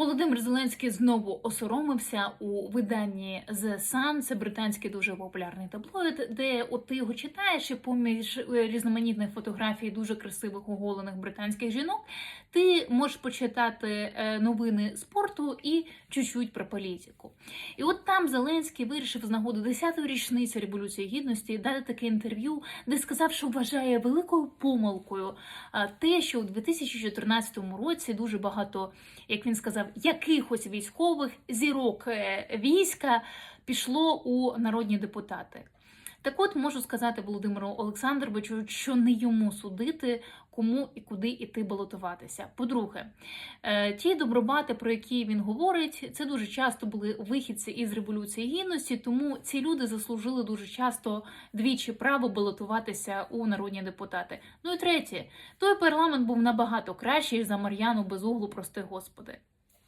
Володимир Зеленський знову осоромився у виданні The Sun, це британський дуже популярний таблоїд, де от ти його читаєш і поміж е, різноманітних фотографій дуже красивих оголених британських жінок, ти можеш почитати е, новини спорту і чуть-чуть про політику. І от там Зеленський вирішив з нагоди 10-ї річниці Революції Гідності дати таке інтерв'ю, де сказав, що вважає великою помилкою те, що у 2014 році дуже багато, як він сказав, якихось військових зірок е, війська пішло у народні депутати. Так от можу сказати Володимиру Олександровичу, що не йому судити, кому і куди іти балотуватися. По-друге, е, ті добробати, про які він говорить, це дуже часто були вихідці із революції гідності, тому ці люди заслужили дуже часто двічі право балотуватися у народні депутати. Ну і третє, той парламент був набагато кращий за Мар'яну Безуглу, прости господи.